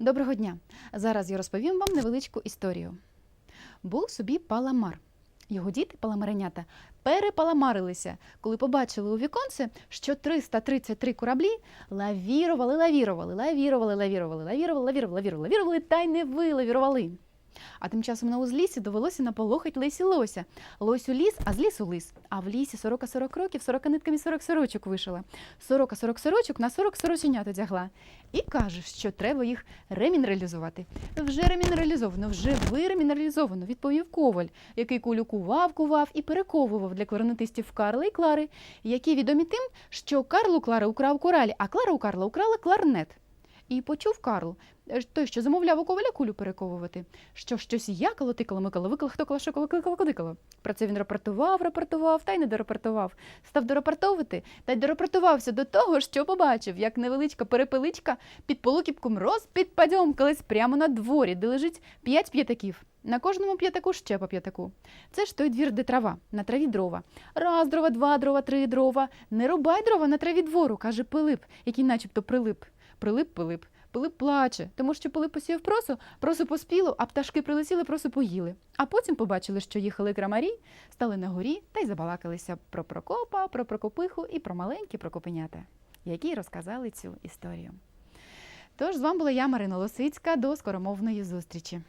Доброго дня! Зараз я розповім вам невеличку історію. Був собі паламар. Його діти, паламаренята, перепаламарилися, коли побачили у віконце, що 333 кораблі лавірували, лавірували, лавірували, лавірували, лавірували, лавірували, лавірували, лавірували та й не вилавірували. А тим часом на узлісі довелося наполохать лисі лося. Лось у ліс, а з лісу лис. А в лісі сорока сорок років, сорока нитками сорок сорочок вишила. Сорока сорок сорочок на сорок сороченят одягла. І каже, що треба їх ремінералізувати. Вже ремінералізовано, вже виремінералізовано, відповів коваль, який кулю кував, кував і перековував для кларнетистів Карла і Клари, які відомі тим, що Карл у Клари украв коралі, а Клара у Карла украла кларнет. І почув Карл, е, той, що замовляв у коваля кулю перековувати, що щось якало, тикало, микало, викало, хто коло, що кликало, кудикало. Про це він рапортував, рапортував, та й не дорапортував. Став дорапортовувати, та й дорапортувався до того, що побачив, як невеличка перепеличка під полукіпком розпідпадьомкалась прямо на дворі, де лежить п'ять п'ятаків. На кожному п'ятаку ще по п'ятаку. Це ж той двір, де трава, на траві дрова. Раз дрова, два дрова, три дрова. Не рубай дрова на траві двору, каже Пилип, який начебто прилип. Прилип Пилип. Пилип плаче, тому що Пилип посіяв просу, просу поспіло, а пташки прилетіли, просу поїли. А потім побачили, що їхали крамарі, стали на горі та й забалакалися про Прокопа, про Прокопиху і про маленькі Прокопенята, які розказали цю історію. Тож з вами була я, Марина Лосицька. До скоромовної зустрічі.